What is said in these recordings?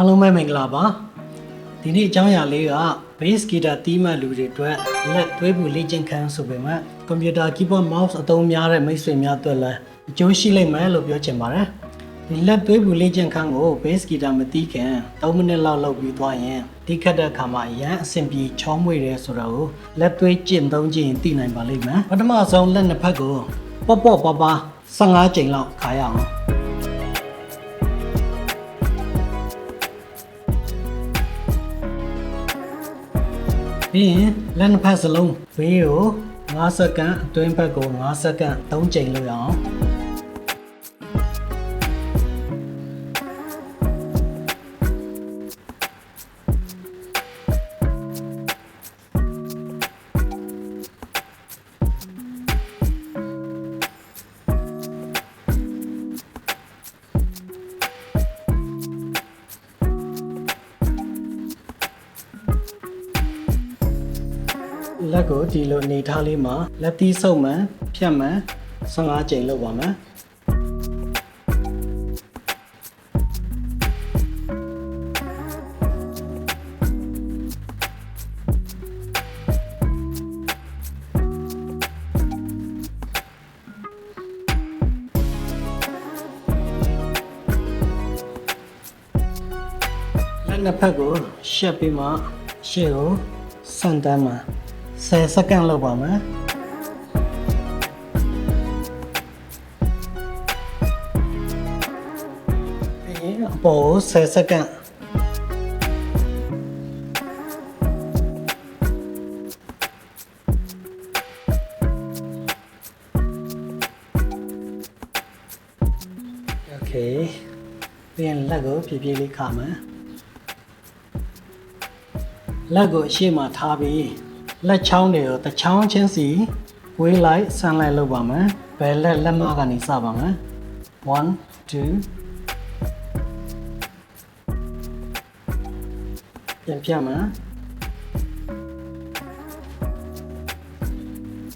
အားလုံးပဲမင်္ဂလာပါဒီနေ့အကြောင်းအရာလေးက base guitar တီးမှတ်လူတွေအတွက်လက်သွေးပူလေ့ကျင့်ခန်းဆိုပေမဲ့ကွန်ပျူတာ keyboard mouse အသုံးများတဲ့မိတ်ဆွေများအတွက်လည်းအကျိုးရှိလိမ့်မယ်လို့ပြောချင်ပါတယ်ဒီလက်သွေးပူလေ့ကျင့်ခန်းကို base guitar မတီးခင်3မိနစ်လောက်လုပ်ပြီးသွားရင်တီးခတ်တဲ့အခါမှာအရန်အဆင်ပြေချောမွေ့တယ်ဆိုတော့လက်သွေးကျင့်သုံးခြင်းသိနိုင်ပါလိမ့်မယ်ပထမဆုံးလက်နှစ်ဖက်ကိုပေါ့ပေါ့ပါပါ15ကြိမ်လောက်ခါရအောင် ပြီးရင်လက်နှစ်ဖက်စလုံးဘေးကို5စက္ကန့်အတွင်းဘက်ကို5စက္ကန့်3ကြိမ်လုပ်ရအောင် လက်ကိုဒီလိုအနေထားလေးမှာလက်သီးဆုပ်မှန်ဖြတ်မှန်15ကြိမ်လုပ်ပါမယ်လက်နှစ်ဖက်ကိုရှက်ပြီးမှရှေ့ကိုဆန်တန်းမှာ 10စက္ကန့်လောက်ပါမယ်ပြီးရင်အပေါ်ကို10စက္ကန့်โอเคပြီးရင်လက်ကိုဖြည်းဖြည်းလေးခါမယ် လက်ကိုအရှိမထားပြီး လက်ချောင်းတွေကိုတစ်ချောင်းချင်းစီဝေးလိုက်ဆန်းလိုက်လုပ်ပါမယ်ဘယ်လက်လက်မကနေစပါမယ်1 2ပြန်ပြမယ်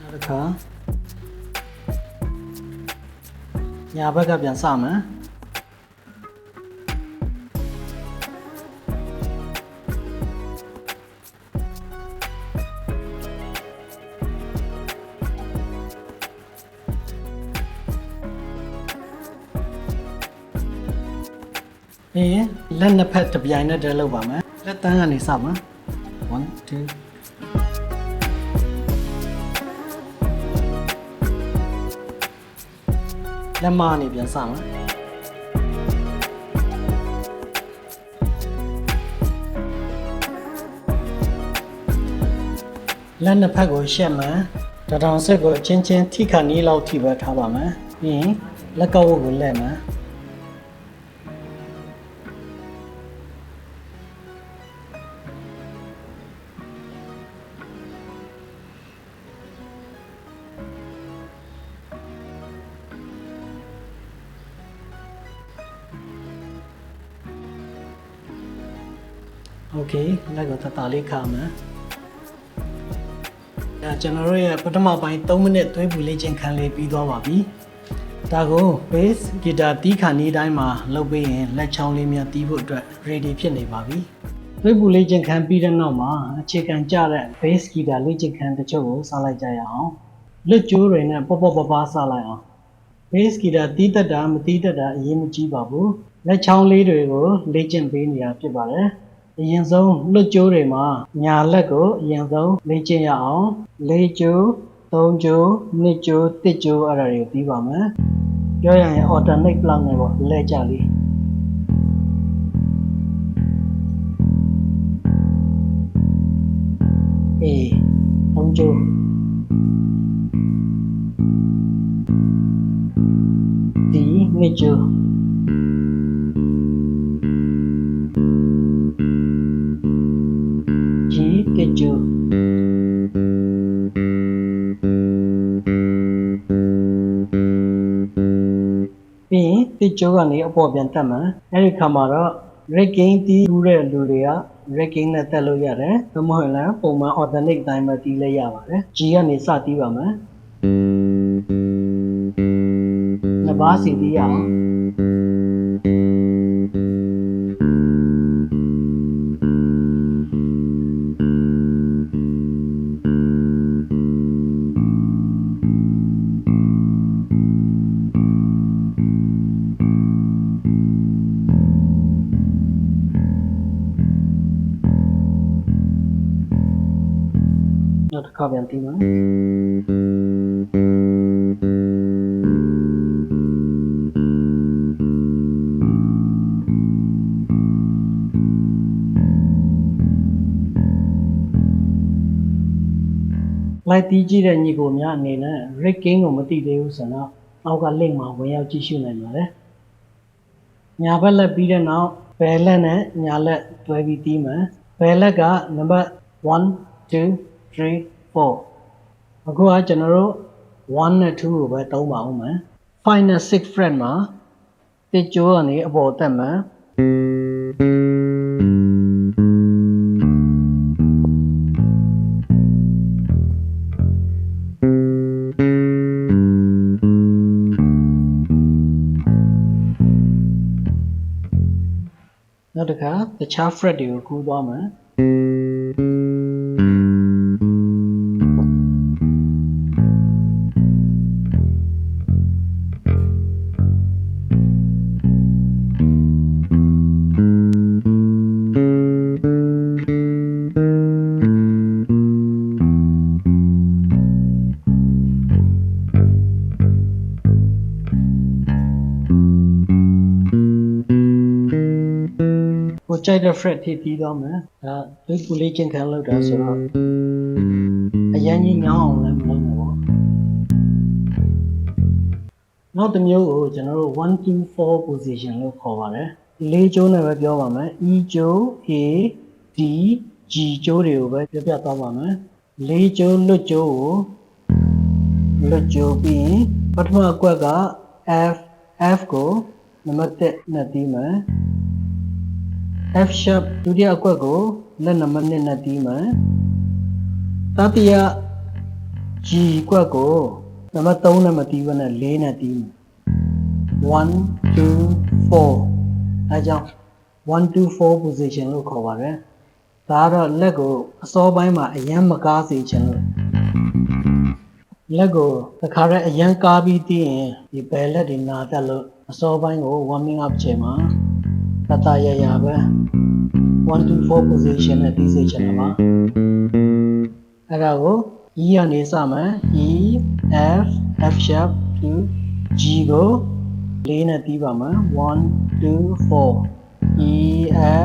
နောက်တစ်ခါညာဘက်ကပြန်စမယ် ပြီးရင်လက်နှစ်ဖက်တစ်ပြိုင်နဲ့တည်းလုပ်ပါမယ်လက်တန်းကနေစပါ1 2လက်မကနေပြန်စမယ်လက်နှစ်ဖက်ကိုရှက်မှန်တထောင်ဆက်ကိုအချင်းချင်းထိခါနီးလောက်ထိပဲထားပါမယ်ပြီးရင်လက်ကောက်ဝတ်ကိုလက်မှန် โอเคလက်ကိုတတလေးခါမယ်ဒါကျွန်တော်တို့ရဲ့ပထမပိုင်း3မိနစ်သွေးပူလေ့ကျင့်ခန်းလေးပြီးသွားပါပြီဒါကို bass guitar တီးခါနေတိုင်းမှာလုပ်ပေးရင်လက်ချောင်းလေးများတီးဖို့အတွက် ready ဖြစ်နေပါပြီသွေးပူလေ့ကျင့်ခန်းပြီးတဲ့နောက်မှာအခြေခံကျတဲ့ bass guitar လေ့ကျင့်ခန်းတချို့ကိုစလိုက်ကြရအောင်လက်ကျိုးတွေနဲ့ပေါ့ပေါ့ပါပါစလိုက်အောင် bass guitar တီးတတ်တာမတီးတတ်တာအရေးမကြီးပါဘူးလက်ချောင်းလေးတွေကိုလေ့ကျင့်ပေးနေတာဖြစ်ပါတယ် အရင်ဆုံးလွတ်ကြိုးတွေမှာညာလက်ကိုအရင်ဆုံးလေ့ကျင့်ရအောင်လေးကြိုးသုံးကြိုးနှစ်ကြိုးတစ်ကြိုးအဲ့ဒါတွေကိုပြီးပါမယ်ပြောရရင် alternate block နဲ့ပေါ့လဲကြလေးအေးသုံးကြိုးဒီနှစ်ကြိုး ကြိုးကနေအပေါ်ပြန်တက်မှာအဲ့ဒီခါမှာတော့ red gain တီးရတဲ့လူတွေက red gain နဲ့တက်လို့ရတယ်။ဒါမှမဟုတ်လည်းပုံမှန် alternate တိုင်းပဲတီးလဲရပါတယ်။ G ကနေစတီးပါမယ်။နှစ်ပါးစီတီးရအောင်။ ခါပြန်တီးမှာလိုက်တီးကြည့်တဲ့ညီကိုများအနေနဲ့ Rick King ကိုမသိသေးဘူးဆိုတော့အောက်က link မှာဝင်ရောက်ကြည့်ရှုနိုင်ပါတယ်ညာဘက်လက်ပြီးတဲ့နောက်ဘယ်လက်နဲ့ညာလက်တွဲပြီးတီးမယ်ဘယ်လက်ကနံပါတ်1 2 3 4အခုကကျွန်တော်တို့1နဲ့2ကိုပဲတုံးပါအောင်မယ်5နဲ့6 fret မှာတစ်ကြိုးကနေအပေါ်တက်မယ်နောက်တစ်ခါတခြား fret တွေကိုကူးသွားမ ကိုကြိုက်တဲ့ fret ထိပြီးသွားမယ်ဒါဒိတ်ပူလေးချင်းခံလောက်တာဆိုတော့အရန်ကြီးညောင်းအောင်လည်းမလုပ်ဘူးပေါ့နောက်တစ်မျိုးကိုကျွန်တော်တို့1 2 4 position လို့ခေါ်ပါတယ်လေးကျိုးနဲ့ပဲပြောပါမယ် E ကျိုး A D G ကျိုးတွေကိုပဲပြောပြသွားပါမယ်လေးကျိုးလွတ်ကျိုးကိုလွတ်ကျိုးပြီးရင်ပထမအကွက်က F F ကိုနံပါတ်1နဲ့တီးမယ် F sharp ဒုတိယအကွက်ကိုလက်နံပါတ်2နဲ့တီးမယ်တတိယ G ကွက်ကိုနံပါတ်3နဲ့မတီးဘဲနဲ့4နဲ့တီးမယ်1 2 4အဲကြောင့်1 2 4 position လို့ခေါ်ပါတယ်ဒါကတော့လက်ကိုအစောပိုင်းမှာအရန်မကားစေချင်လို့လက်ကိုတစ်ခါတည်းအရန်ကားပြီးတီးရင်ဒီဘယ်လက်တွေနာတတ်လို့အစောပိုင်းကို warming up ချိန်မှာ တတရရပဲ1 2 4 position နဲ့တီးစေချင်တာပါအဲ့ဒါကို E ကနေစမယ် E F F sharp 2 G ကိုလေးနဲ့တီးပါမယ်1 2 4 E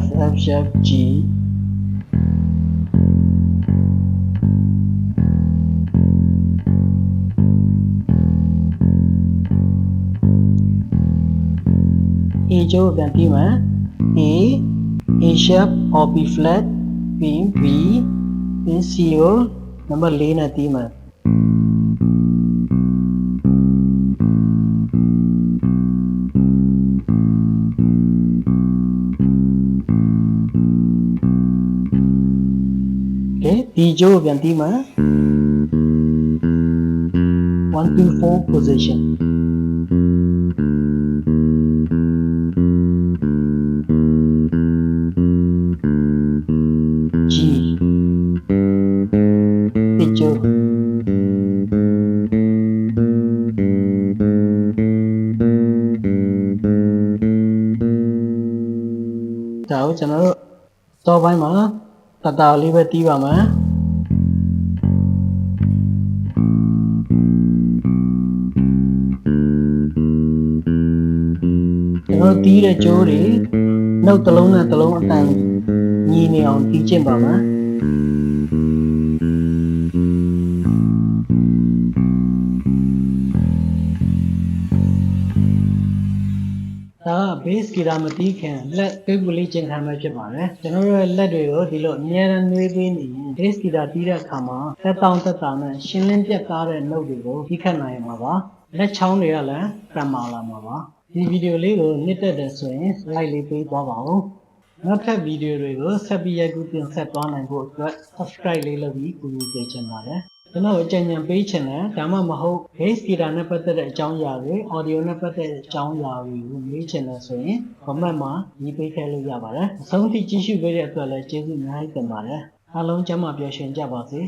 F F sharp G A ကျိုးကိုပြန်ပြီးမယ် A A sharp or B flat ပြီး B ပြီး C ကိုနံပါတ်၄နဲ့တီးမယ်ကဲ B ကျိုးကိုပြန်တီးမယ်1 2 4 position G တစ်ကျိုးဒါကိုကျွန်တော်တို့စောပိုင်းမှာတတလေးပဲတီးပါမယ်ကျွန်တော်တို့တီးတဲ့ကြိုးတွေနှုတ်တစ်လုံးနဲ့တစ်လုံးအတန် ညီနေအောင်တီးကျင့်ပါမယ်ဒါက base guitar မတီးခင်လက်ပိတ်ပူလေးကျင့်ခံမှာဖြစ်ပါတယ်ကျွန်တော်တို့ရဲ့လက်တွေကိုဒီလိုအများရန်နှွေးပေးနေရင် base guitar တီးတဲ့အခါမှာသက်တောင့်သက်တာနဲ့ရှင်းလင်းပြတ်သားတဲ့ note တွေကိုတီးခတ်နိုင်မှာပါလက်ချောင်းတွေကလည်းပြန်မာလာမှာပါဒီဗီဒီယိုလေးကိုနှစ်သက်တယ်ဆိုရင် like လေးပေးသွားပါဦး နောက်ထပ်ဗီဒီယိုတွေကိုဆက်ပြီးရိုက်ကူးတင်ဆက်သွားနိုင်ဖို့အတွက် subscribe လေးလုပ်ပြီးကူညီပေးချင်ပါတယ်ကျွန်တော်အကြံဉာဏ်ပေးချင်တယ်ဒါမှမဟုတ် base data နဲ့ပတ်သက်တဲ့အကြောင်းအရာတွေ audio နဲ့ပတ်သက်တဲ့အကြောင်းအရာတွေကိုမေးချင်တယ်ဆိုရင် comment မှာရေးပေးခဲ့လို့ရပါတယ်အဆုံးထိကြည့်ရှုပေးတဲ့အတွက်လည်းကျေးဇူးအများကြီးတင်ပါတယ်အားလုံးကျမ်းမာပျော်ရွှင်ကြပါစေ